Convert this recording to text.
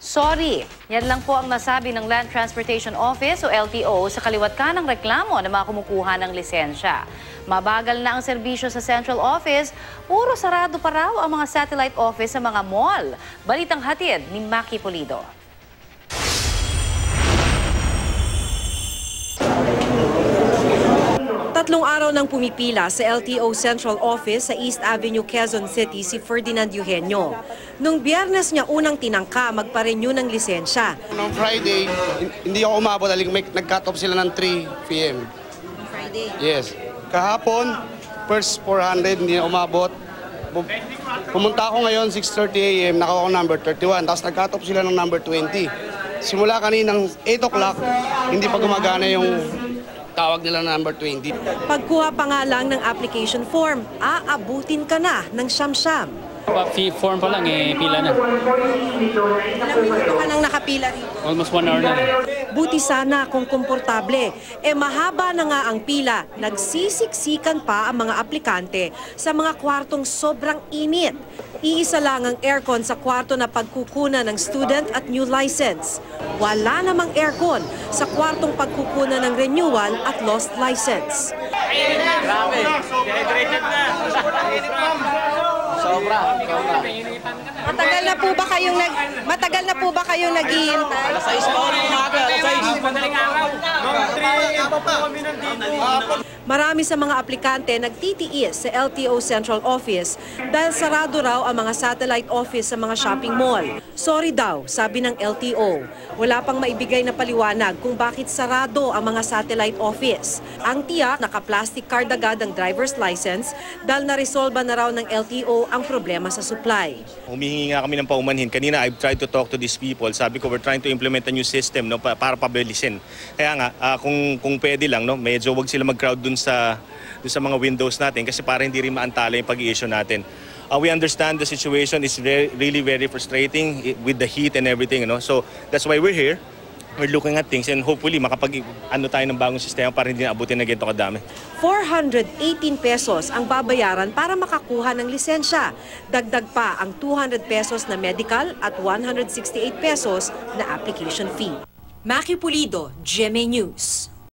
Sorry, yan lang po ang nasabi ng Land Transportation Office o LTO sa kaliwat ka ng reklamo ng mga kumukuha ng lisensya. Mabagal na ang serbisyo sa Central Office, puro sarado pa raw ang mga satellite office sa mga mall. Balitang hatid ni Maki Polido. Tatlong araw nang pumipila sa LTO Central Office sa East Avenue, Quezon City si Ferdinand Eugenio. Nung biyernes niya unang tinangka magpa-renew ng lisensya. Noong Friday, hin- hindi ako umabot may nag-cut off sila ng 3 p.m. Friday. Yes. Kahapon, first 400, hindi na umabot. Pu- Pumunta ako ngayon, 6.30 a.m., nakakuha ko number 31, tapos nag-cut off sila ng number 20. Simula kaninang 8 o'clock, hindi pa gumagana yung tawag nila na number 20. Pagkuha pa nga lang ng application form, aabutin ka na ng siyam-siyam. Fee- Form pa lang eh, pila na. Ilang minuto ka nang nakapila rito? Almost one hour na. Buti sana kung komportable. E mahaba na nga ang pila, nagsisiksikan pa ang mga aplikante sa mga kwartong sobrang init. Iisa lang ang aircon sa kwarto na pagkukuna ng student at new license. Wala namang aircon sa kwartong pagkukuna ng renewal at lost license. Matagal na po ba kayong nag matagal na po ba kayong naghihintay? Marami sa mga aplikante nagtitiis sa LTO Central Office dahil sarado raw ang mga satellite office sa mga shopping mall. Sorry daw, sabi ng LTO. Wala pang maibigay na paliwanag kung bakit sarado ang mga satellite office. Ang tiyak, naka-plastic card agad ang driver's license dahil na-resolve na raw ng LTO ang problema sa supply. Humihingi nga kami ng paumanhin. Kanina, I've tried to talk to these people. Sabi ko, we're trying to implement a new system no, pa- para pabilisin. Kaya nga, ah, kung, kung pwede lang, no, medyo wag sila mag-crowd dun sa, dun sa mga windows natin kasi para hindi rin maantala yung pag-i-issue natin. Uh, we understand the situation is very, really very frustrating with the heat and everything. No? So that's why we're here. We're looking at things and hopefully makapag ano tayo ng bagong sistema para hindi na abutin na ganito kadami. 418 pesos ang babayaran para makakuha ng lisensya. Dagdag pa ang 200 pesos na medical at 168 pesos na application fee. Maki Pulido, GMA News.